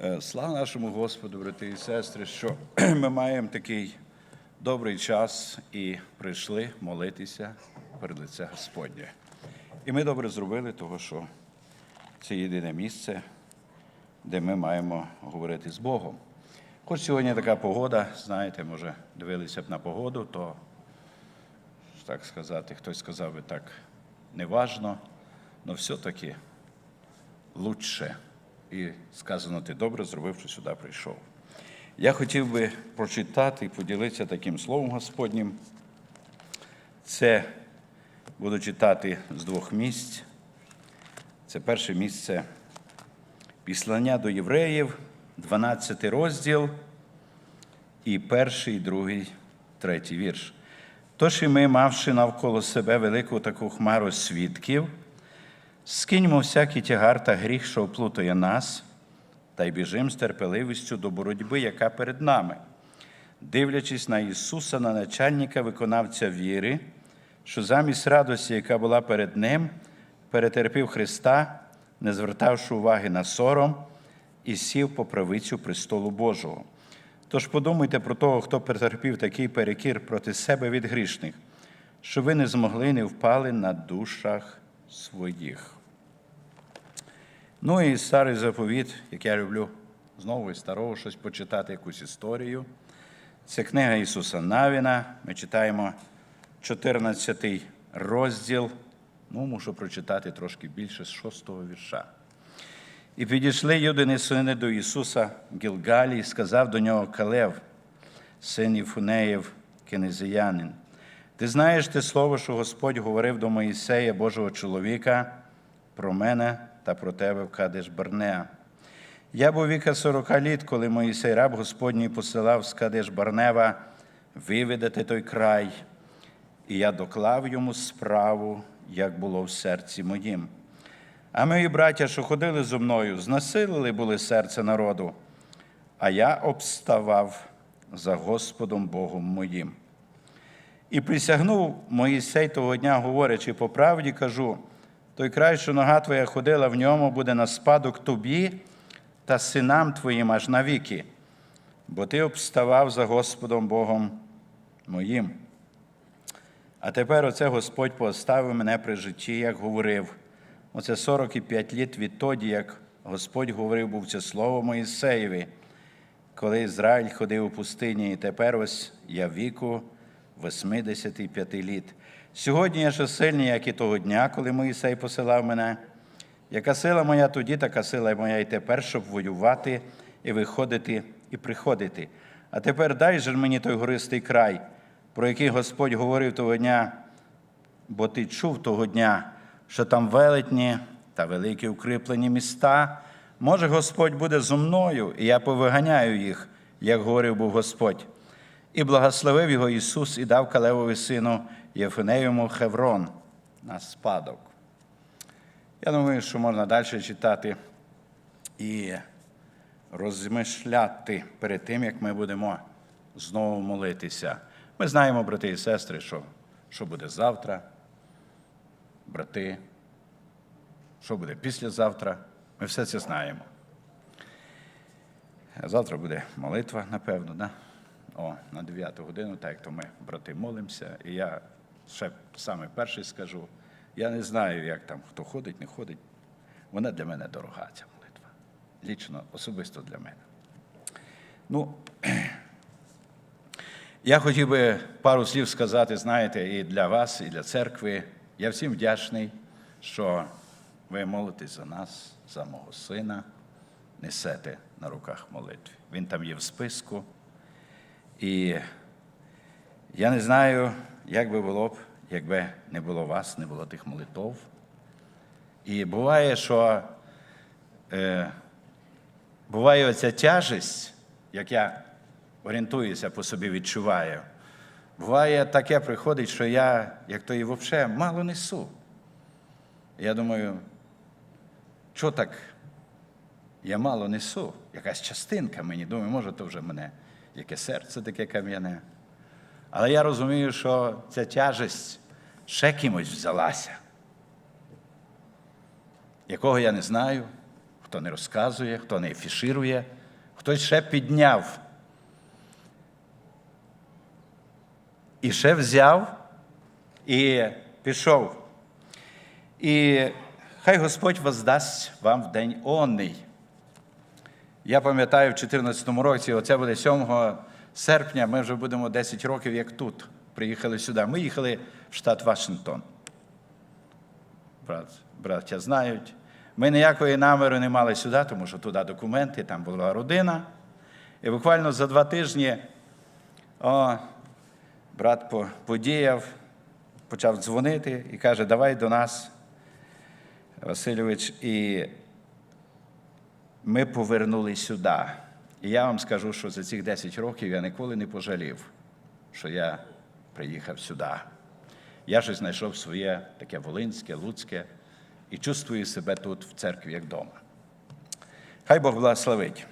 Е, Слава нашому Господу, брати і сестри, що ми маємо такий добрий час і прийшли молитися перед лице Господнє. І ми добре зробили, тому що це єдине місце, де ми маємо говорити з Богом. Хоч сьогодні така погода, знаєте, може, дивилися б на погоду, то, так сказати, хтось сказав би так, неважно, але все-таки лучше. І сказано, ти добре зробив, що сюди прийшов. Я хотів би прочитати і поділитися таким словом Господнім. Це буду читати з двох місць. Це перше місце Післання до євреїв, 12 розділ, і перший, другий, третій вірш. Тож і ми, мавши навколо себе велику таку хмару свідків, скиньмо всякий тягар та гріх, що оплутує нас, та й біжим з терпеливістю до боротьби, яка перед нами, дивлячись на Ісуса, на начальника, виконавця віри, що замість радості, яка була перед Ним, перетерпів Христа, не звертавши уваги на сором, і сів по правицю престолу Божого. Тож подумайте про того, хто перетерпів такий перекір проти себе від грішних, що ви не змогли не впали на душах своїх. Ну і старий заповіт, як я люблю знову і старого щось почитати, якусь історію. Це книга Ісуса Навіна. Ми читаємо 14 розділ. Ну, мушу прочитати трошки більше з 6 вірша. І підійшли юдини сини до Ісуса Гілгалі, і сказав до нього Калев, син Іфунеєв, кенезіянин. Ти знаєш те слово, що Господь говорив до Моїсея, Божого чоловіка, про мене та про тебе в Кадеш Барнеа. Я був віка сорока літ, коли Моїсей раб Господній посилав з Кадеш Барнева виведати той край, і я доклав йому справу, як було в серці моїм. А мої браття, що ходили зо мною, знасилили були серце народу, а я обставав за Господом Богом моїм. І присягнув Моїсей того дня, говорячи, по правді кажу, той край, що нога твоя ходила в ньому, буде на спадок тобі та синам твоїм аж навіки, бо ти обставав за Господом Богом моїм. А тепер оце Господь поставив мене при житті, як говорив. Оце 45 літ відтоді, як Господь говорив, був це слово Моїсеєві, коли Ізраїль ходив у пустині, і тепер ось я віку 85 літ. Сьогодні я ще сильний, як і того дня, коли Моїсей посилав мене. Яка сила моя тоді, така сила моя і тепер, щоб воювати і виходити і приходити. А тепер дай же мені той гористий край, про який Господь говорив того дня, бо ти чув того дня, що там велетні та великі укріплені міста. Може, Господь буде зо мною, і я повиганяю їх, як говорив був Господь. І благословив його Ісус і дав Калевові сину Єфинеєвому Хеврон на спадок. Я думаю, що можна далі читати і розмишляти перед тим, як ми будемо знову молитися. Ми знаємо, брати і сестри, що, що буде завтра, брати, що буде післязавтра. Ми все це знаємо. Завтра буде молитва, напевно, да? О, на 9 годину, так як то ми, брати, молимося. І я ще саме перший скажу. Я не знаю, як там хто ходить, не ходить. Вона для мене дорога, ця молитва. Лічно, особисто для мене. Ну, я хотів би пару слів сказати, знаєте, і для вас, і для церкви. Я всім вдячний, що ви молитесь за нас, за мого сина, несете на руках молитви. Він там є в списку. І я не знаю, як би було б, якби не було вас, не було тих молитов. І буває, що е, буває оця тяжесть, як я орієнтуюся по собі, відчуваю. Буває таке приходить, що я, як то і взагалі, мало несу. Я думаю, що так я мало несу, якась частинка мені, думаю, може, то вже мене яке серце таке кам'яне. Але я розумію, що ця тяжесть ще кимось взялася, якого я не знаю, хто не розказує, хто не афіширує, хтось ще підняв. І ще взяв і пішов. І хай Господь воздасть вам в день онний. Я пам'ятаю, в 2014 році, оце буде 7 серпня, ми вже будемо 10 років, як тут. Приїхали сюди. Ми їхали в штат Вашингтон. Брат, браття знають. Ми ніякої наміру не мали сюди, тому що туди документи, там була родина. І буквально за два тижні о, брат подіяв, почав дзвонити і каже, давай до нас, Васильович, і ми повернули сюди. І я вам скажу, що за цих 10 років я ніколи не пожалів, що я приїхав сюди. Я щось знайшов своє таке волинське, луцьке, і чувствую себе тут в церкві як вдома. Хай Бог благословить.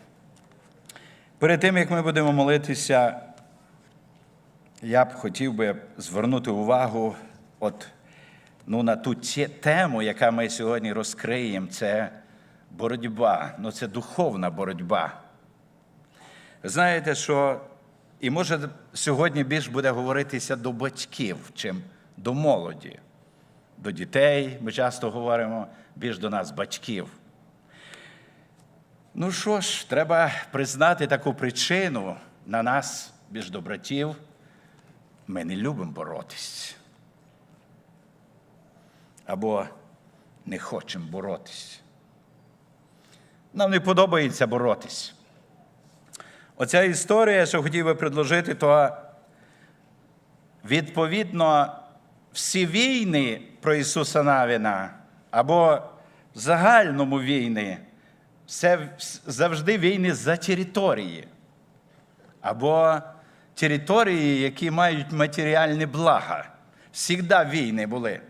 Перед тим, як ми будемо молитися, я б хотів би звернути увагу от, ну, на ту тему, яка ми сьогодні розкриємо, це боротьба. Ну, це духовна боротьба. Знаєте, що і може сьогодні більш буде говоритися до батьків, чим до молоді, до дітей. Ми часто говоримо більш до нас, батьків. Ну що ж, треба признати таку причину на нас, більш до братів. Ми не любимо боротись. Або не хочемо боротись. Нам не подобається боротись. Оця історія, що хотів би предложити, то відповідно всі війни про Ісуса Навіна або в загальному війни, це завжди війни за території, або території, які мають матеріальні блага. Всігда війни були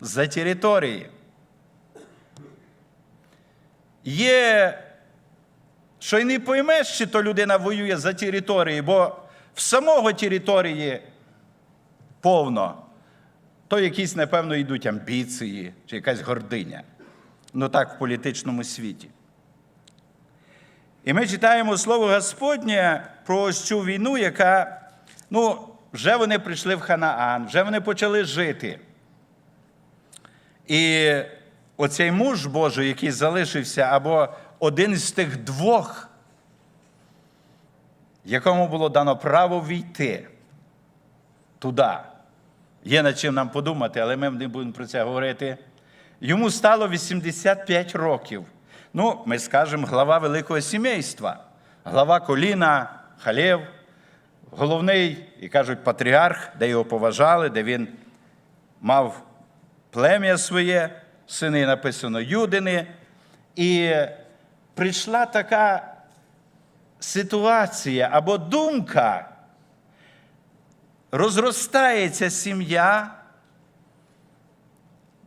за території. Є що й не поймеш, чи то людина воює за території, бо в самого території повно, то якісь, напевно, йдуть амбіції чи якась гординя. Ну так в політичному світі. І ми читаємо слово Господнє про ось цю війну, яка, ну, вже вони прийшли в Ханаан, вже вони почали жити. І оцей муж Божий, який залишився, або один з тих двох, якому було дано право війти туди. Є над чим нам подумати, але ми не будемо про це говорити. Йому стало 85 років. Ну, ми скажемо, глава великого сімейства, глава коліна, халєв, головний, і кажуть, патріарх, де його поважали, де він мав плем'я своє, сини написано Юдини. І прийшла така ситуація або думка, розростається сім'я,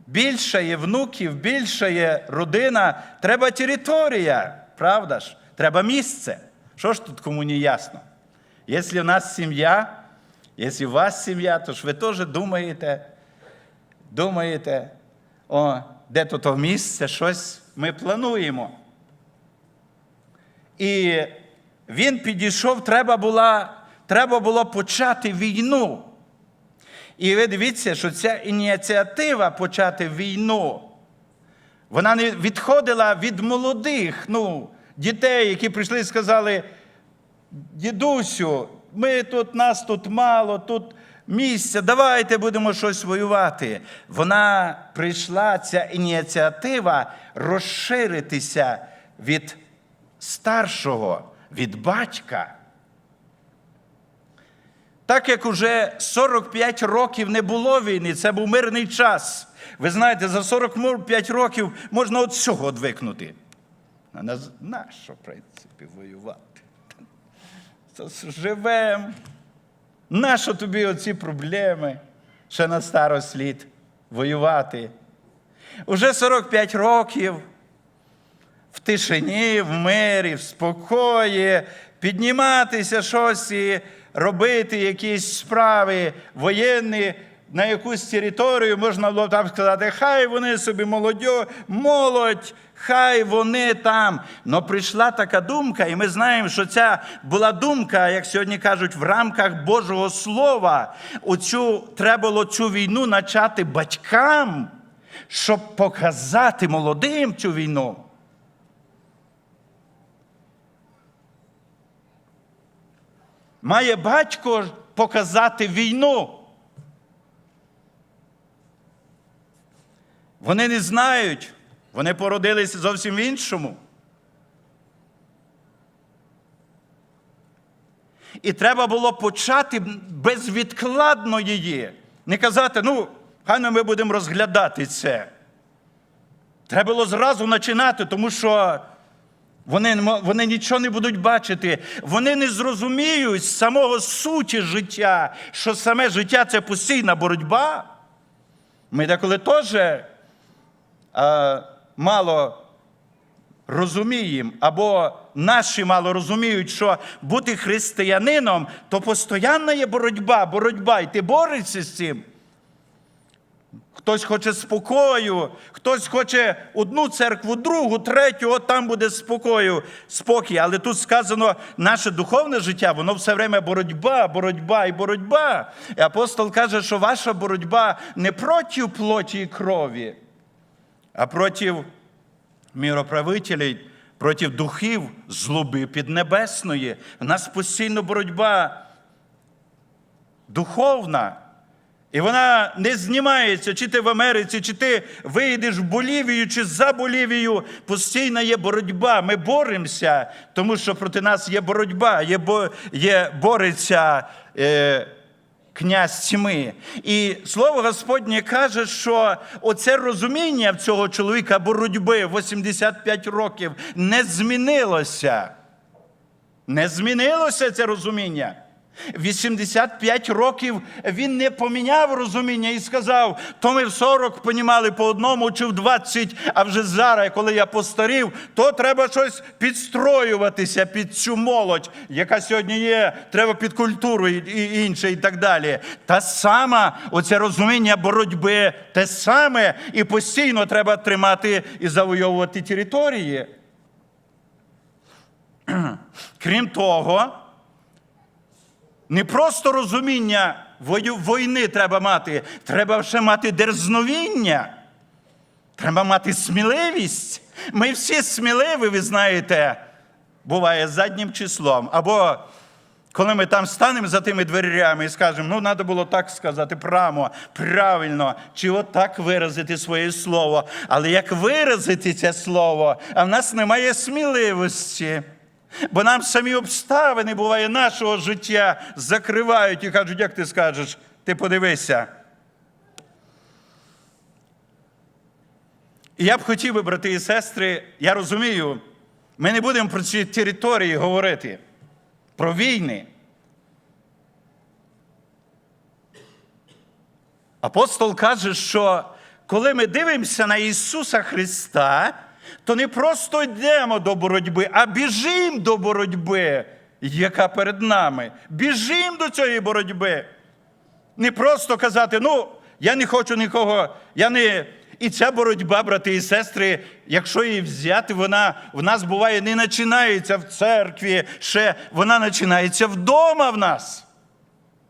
більше є внуків, більше є родина, треба територія, правда ж? Треба місце. Що ж тут кому не ясно? Якщо в нас сім'я, якщо у вас сім'я, то ж ви теж думаєте, думаєте, о, де тут то місце, щось ми плануємо. І він підійшов, треба було, треба було почати війну. І ви дивіться, що ця ініціатива почати війну, вона не відходила від молодих ну, дітей, які прийшли і сказали: дідусю, ми тут, нас тут мало, тут місця, давайте будемо щось воювати. Вона прийшла, ця ініціатива, розширитися від старшого, від батька. Так як уже 45 років не було війни, це був мирний час. Ви знаєте, за 45 років можна от цього одвикнути. А на, що, в принципі, воювати? Живемо. Нащо тобі оці проблеми? Ще на старость літ воювати? Уже 45 років в тишині, в мирі, в спокої, підніматися щось і робити якісь справи воєнні на якусь територію, можна було там сказати, хай вони собі молодь, молодь, Хай вони там. Но прийшла така думка, і ми знаємо, що ця була думка, як сьогодні кажуть, в рамках Божого Слова. Оцю, треба було цю війну почати батькам, щоб показати молодим цю війну. Має батько показати війну. Вони не знають, вони породилися зовсім в іншому. І треба було почати безвідкладно її. Не казати, ну, хай ми будемо розглядати це. Треба було зразу починати, тому що вони, вони нічого не будуть бачити. Вони не зрозуміють самого суті життя, що саме життя це постійна боротьба. Ми деколи теж мало розуміємо, або наші мало розуміють, що бути християнином то постійна є боротьба, боротьба, і ти борешся з цим. Хтось хоче спокою, хтось хоче одну церкву, другу, третю, от там буде спокою, спокій. Але тут сказано, наше духовне життя, воно все время боротьба, боротьба і боротьба. І апостол каже, що ваша боротьба не проти плоті і крові, а проти міроправителів, проти духів злоби піднебесної. У нас постійно боротьба духовна. І вона не знімається, чи ти в Америці, чи ти вийдеш в Болівію, чи за Болівію. Постійна є боротьба. Ми боремося, тому що проти нас є боротьба, є, бо, є бореться е, князь тьми. І слово Господнє каже, що оце розуміння в цього чоловіка боротьби 85 років не змінилося. Не змінилося це розуміння. 85 років він не поміняв розуміння і сказав, то ми в 40 понімали по одному чи в 20, а вже зараз, коли я постарів, то треба щось підстроюватися під цю молодь, яка сьогодні є, треба під культуру і, інше, і так далі. Та сама оце розуміння боротьби, те саме, і постійно треба тримати і завойовувати території. Крім того, не просто розуміння війни треба мати, треба ще мати дерзновіння. Треба мати сміливість. Ми всі сміливі, ви знаєте, буває заднім числом. Або коли ми там станемо за тими дверями і скажемо, ну, треба було так сказати прямо, правильно, чи от так виразити своє слово. Але як виразити це слово, а в нас немає сміливості. Бо нам самі обставини буває нашого життя закривають і кажуть, як ти скажеш, ти подивися. І я б хотів би, брати і сестри, я розумію, ми не будемо про ці території говорити, про війни. Апостол каже, що коли ми дивимося на Ісуса Христа, то не просто йдемо до боротьби, а біжимо до боротьби, яка перед нами. Біжимо до цієї боротьби. Не просто казати, ну, я не хочу нікого, я не. І ця боротьба, брати і сестри, якщо її взяти, вона в нас буває не починається в церкві, ще вона починається вдома в нас.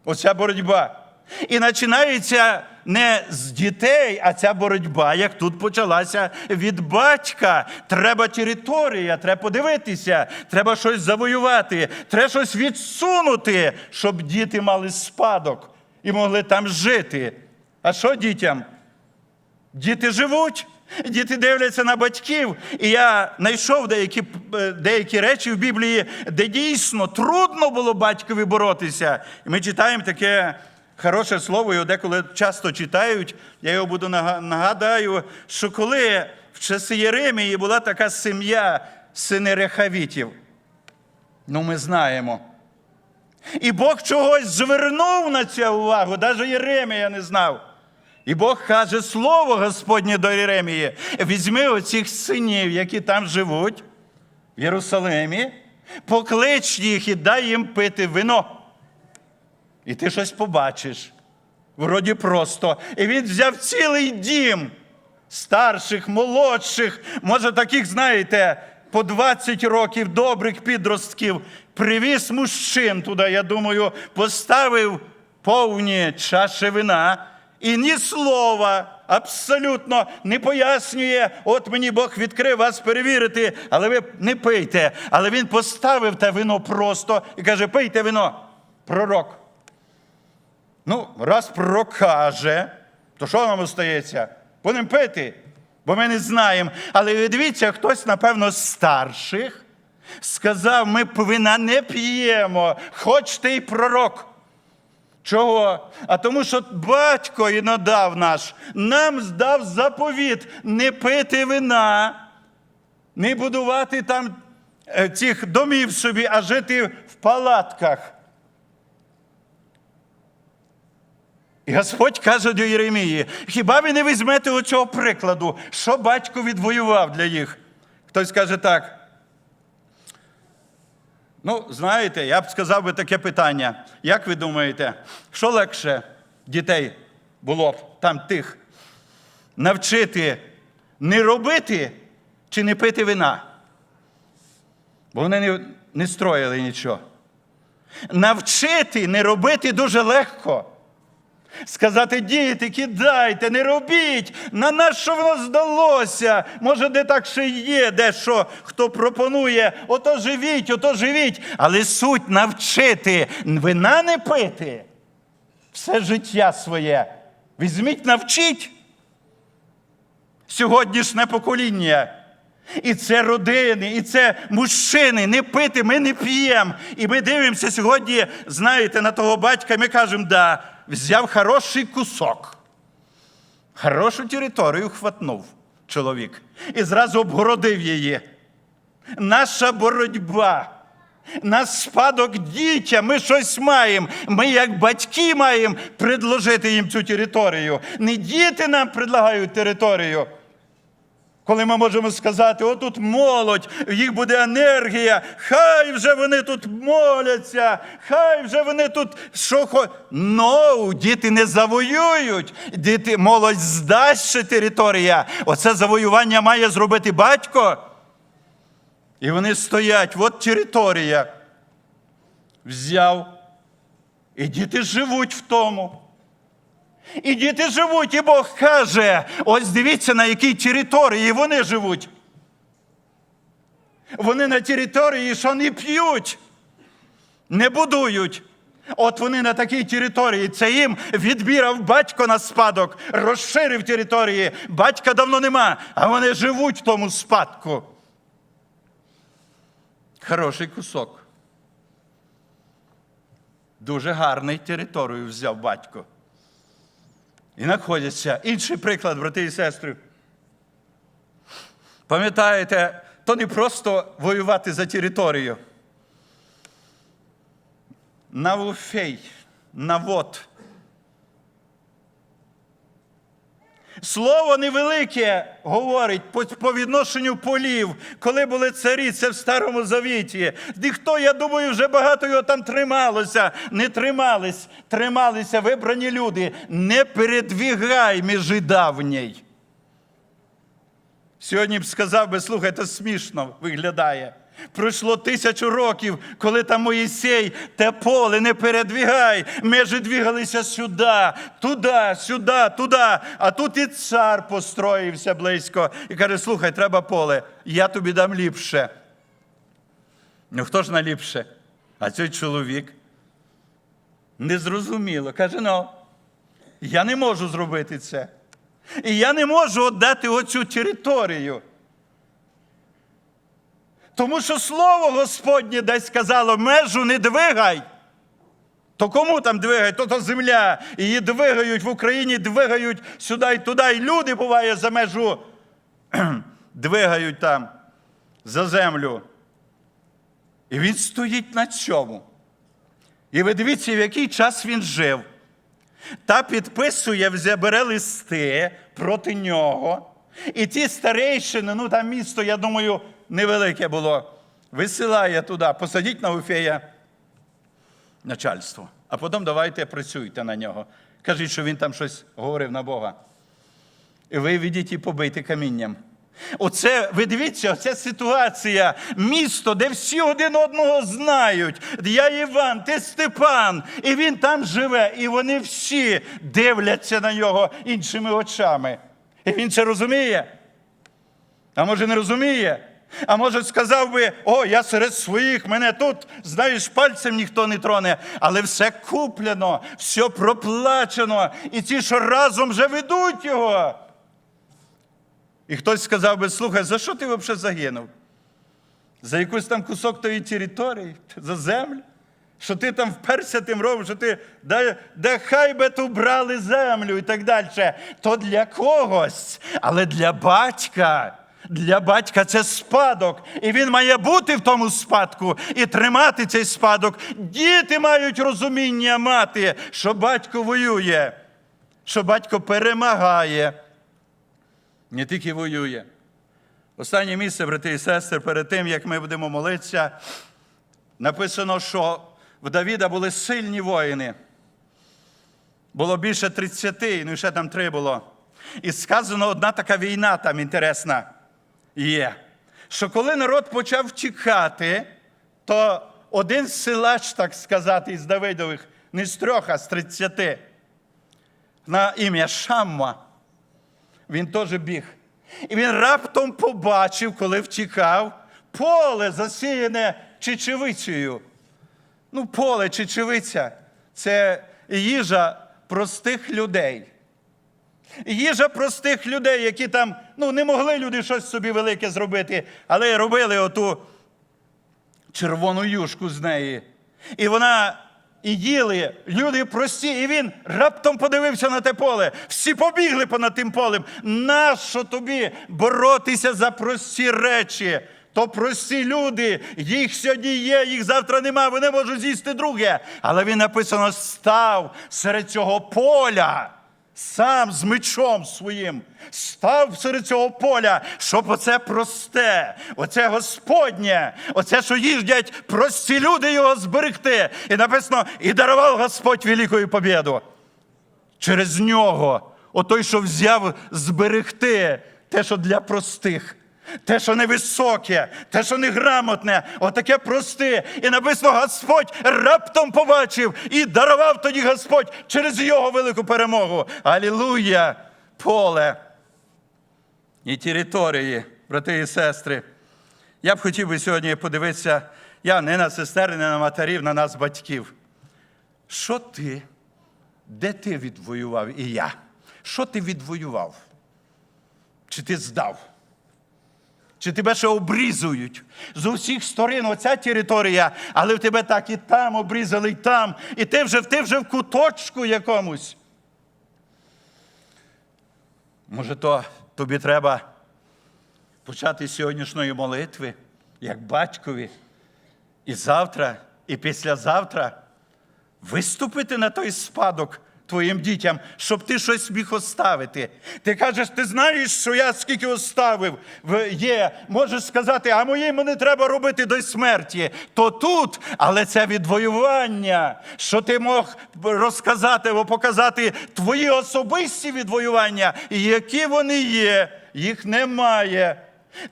Оця боротьба. І починається не з дітей, а ця боротьба, як тут почалася від батька. Треба територія, треба подивитися, треба щось завоювати, треба щось відсунути, щоб діти мали спадок і могли там жити. А що дітям? Діти живуть, діти дивляться на батьків. І я знайшов деякі, е, деякі речі в Біблії, де дійсно трудно було батькові боротися. І ми читаємо таке хороше слово, його деколи часто читають. Я його буду нагадаю, що коли в часи Єремії була така сім'я сини Рехавітів, ну ми знаємо. І Бог чогось звернув на це увагу, навіть Єремія не знав. І Бог каже слово Господнє до Єремії: візьми оцих синів, які там живуть, в Єрусалимі, поклич їх і дай їм пити вино. І ти щось побачиш. Вроді просто. І він взяв цілий дім старших, молодших, може таких, знаєте, по 20 років добрих підростків, привіз мужчин туди, я думаю, поставив повні чаші вина і ні слова абсолютно не пояснює, от мені Бог відкрив вас перевірити, але ви не пийте. Але він поставив те вино просто і каже: пийте вино, пророк. Ну, раз пророк каже, то що нам остається? Будемо пити, бо ми не знаємо. Але дивіться, хтось, напевно, з старших сказав: ми вина не п'ємо, хоч ти й пророк. Чого? А тому, що батько і надав наш, нам здав заповіт не пити вина, не будувати там е, цих домів собі, а жити в палатках. І Господь каже до Єремії: хіба ви не візьмете оцього прикладу, що батько відвоював для їх? Хтось каже так. Ну, знаєте, я б сказав би таке питання. Як ви думаєте, що легше дітей було б там тих навчити не робити чи не пити вина? Бо вони не, не строїли нічого. Навчити не робити дуже легко. Сказати, діти, кидайте, не робіть, на нас що воно здалося. Може, де так ще є, де що, хто пропонує, ото живіть, ото живіть. Але суть навчити вина не пити. Все життя своє. Візьміть, навчіть сьогоднішнє покоління. І це родини, і це мужчини. Не пити, ми не п'ємо. І ми дивимося сьогодні, знаєте, на того батька, ми кажемо, да, взяв хороший кусок. Хорошу територію хватнув чоловік і зразу обгородив її. Наша боротьба. Наш спадок дітям, ми щось маємо. Ми, як батьки, маємо предложити їм цю територію. Не діти нам предлагають територію. Коли ми можемо сказати, отут молодь, їх буде енергія, хай вже вони тут моляться, хай вже вони тут що хо... Ну, діти не завоюють, діти, молодь здасть ще територія. Оце завоювання має зробити батько. І вони стоять, от територія. Взяв. І діти живуть в тому. І діти живуть, і Бог каже: ось дивіться, на якій території вони живуть. Вони на території, що не п'ють, не будують. От вони на такій території. Це їм відбірав батько на спадок, розширив території. Батька давно нема, а вони живуть в тому спадку. Хороший кусок. Дуже гарний територію взяв батько. І знаходяться. Інший приклад, брати і сестри. Пам'ятаєте, то не просто воювати за територію. Навуфей, навод. Слово невелике говорить по, відношенню полів, коли були царі, це в Старому Завіті. Ніхто, я думаю, вже багато його там трималося, не тримались, трималися вибрані люди. Не передвігай між давній. Сьогодні б сказав би, слухай, це смішно виглядає. Пройшло тисячу років, коли там Моїсей, те поле не передвігай. Межі двігалися сюди, туди, сюди, туди. А тут і цар построївся близько і каже: слухай, треба поле, я тобі дам ліпше. Ну хто ж наліпше? А цей чоловік незрозуміло. Каже: ну, я не можу зробити це. І я не можу віддати оцю територію. Тому що слово Господнє десь сказало, межу не двигай. То кому там двигай? То то земля. Її двигають в Україні, двигають сюди і туди. І люди, буває, за межу двигають там за землю. І він стоїть на цьому. І ви дивіться, в який час він жив. Та підписує, бере листи проти нього. І ті старейшини, ну там місто, я думаю, невелике було, висилає туди, посадіть на Уфея начальство. А потім давайте працюйте на нього. Кажіть, що він там щось говорив на Бога. і виведіть і побийте камінням. Оце, ви дивіться, оця ситуація, місто, де всі один одного знають. Я Іван, ти Степан, і він там живе, і вони всі дивляться на нього іншими очами. І він це розуміє. А може, не розуміє? А може, сказав би, о, я серед своїх, мене тут, знаєш, пальцем ніхто не троне, але все куплено, все проплачено, і ті, що разом вже ведуть його. І хтось сказав би, слухай, за що ти взагалі загинув? За якийсь там кусок тої території, за землю? Що ти там вперся тим ровом, що ти да, да хай би ту брали землю і так далі. То для когось, але для батька. Для батька це спадок, і він має бути в тому спадку і тримати цей спадок. Діти мають розуміння мати, що батько воює, що батько перемагає, не тільки воює. Останнє місце, брати і сестри, перед тим, як ми будемо молитися, написано, що в Давіда були сильні воїни. Було більше 30, ну і ще там три було. І сказано, одна така війна там інтересна є. Що коли народ почав втікати, то один силач, так сказати, із Давидових, не з трьох, а з 30, на ім'я Шамма, він теж біг. І він раптом побачив, коли втікав, поле засіяне чечевицею. Ну, поле чечевиця це їжа простих людей. Їжа простих людей, які там ну, не могли люди щось собі велике зробити, але робили оту червону юшку з неї. І вона і їли люди прості, і він раптом подивився на те поле. Всі побігли понад тим полем. Нащо тобі боротися за прості речі? То прості люди, їх сьогодні є, їх завтра нема, вони можуть з'їсти друге. Але він написано: став серед цього поля сам з мечом своїм став серед цього поля, щоб оце просте, оце Господнє, оце, що їздять прості люди його зберегти. І написано, і дарував Господь великою побіду. Через нього, отой, що взяв зберегти те, що для простих. Те, що невисоке, те, що неграмотне, отаке просте. І написано, Господь раптом побачив і дарував тоді Господь через його велику перемогу. Алілуя! Поле і території, брати і сестри. Я б хотів би сьогодні подивитися, я не на сестер, не на матерів, на нас, батьків. Що ти, де ти відвоював і я? Що ти відвоював? Чи ти здав? Чи тебе ще обрізують з усіх сторон оця територія, але в тебе так і там обрізали, і там, і ти вже, ти вже в куточку якомусь. Може, то тобі треба почати з сьогоднішньої молитви, як батькові, і завтра, і післязавтра виступити на той спадок твоїм дітям, щоб ти щось міг оставити. Ти кажеш, ти знаєш, що я скільки оставив є. Можеш сказати, а моєму не треба робити до смерті. То тут, але це відвоювання, що ти мог розказати або показати твої особисті відвоювання, які вони є, їх немає.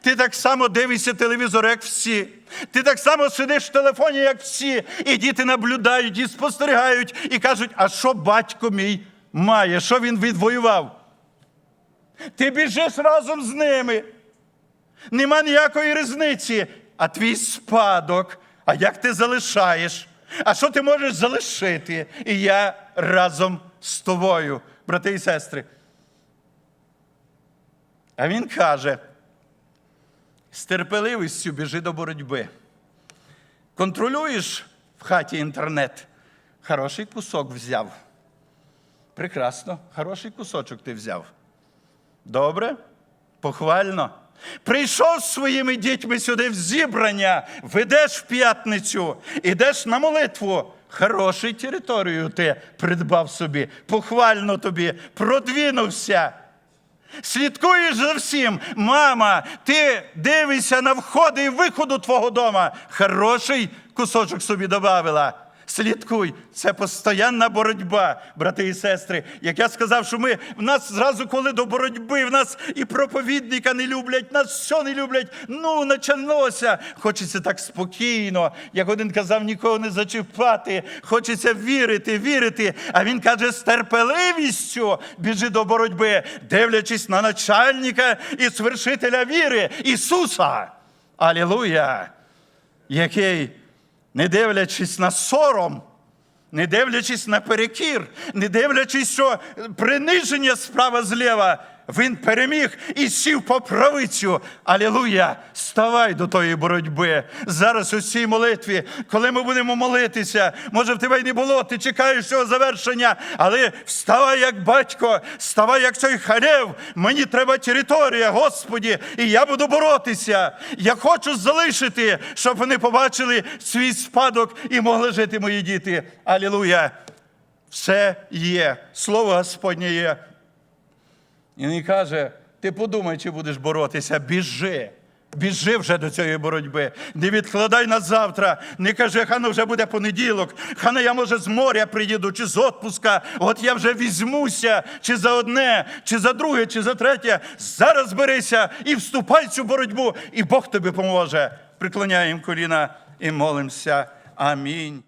Ти так само дивишся телевізор, як всі. Ти так само сидиш в телефоні, як всі. І діти наблюдають, і спостерігають, і кажуть, а що батько мій має, що він відвоював? Ти біжиш разом з ними. Нема ніякої різниці. А твій спадок, а як ти залишаєш? А що ти можеш залишити? І я разом з тобою, брати і сестри. А він каже: з терпеливістю біжи до боротьби. Контролюєш в хаті інтернет. Хороший кусок взяв. Прекрасно, хороший кусочок ти взяв. Добре? Похвально. Прийшов з своїми дітьми сюди в зібрання, ведеш в п'ятницю, ідеш на молитву. Хорошу територію ти придбав собі, похвально тобі, продвинувся. Слідкуєш за всім. Мама, ти дивишся на входи і виходу твого дома. Хороший кусочок собі додавила. Слідкуй, це постоянна боротьба, брати і сестри. Як я сказав, що ми в нас зразу, коли до боротьби, в нас і проповідника не люблять, нас все не люблять. Ну, почалося. Хочеться так спокійно. Як один казав, нікого не зачіпати. Хочеться вірити, вірити. А він каже, з терпеливістю біжи до боротьби, дивлячись на начальника і свершителя віри Ісуса. Алілуя! Який, не дивлячись на сором, не дивлячись на перекір, не дивлячись, що приниження справа зліва, він переміг і сів по правицю. Алілуя! Ставай до тої боротьби. Зараз у цій молитві, коли ми будемо молитися, може в тебе й не було, ти чекаєш цього завершення, але вставай як батько, вставай як цей халев. Мені треба територія, Господі, і я буду боротися. Я хочу залишити, щоб вони побачили свій спадок і могли жити мої діти. Алілуя! Все є, слово Господнє є. І він каже: ти подумай, чи будеш боротися, біжи. Біжи вже до цієї боротьби. Не відкладай на завтра. Не кажи, хано вже буде понеділок. Хано я може з моря приїду, чи з отпуска. От я вже візьмуся, чи за одне, чи за друге, чи за третє. Зараз берися і вступай в цю боротьбу, і Бог тобі поможе. Приклоняємо коліна і молимося. Амінь.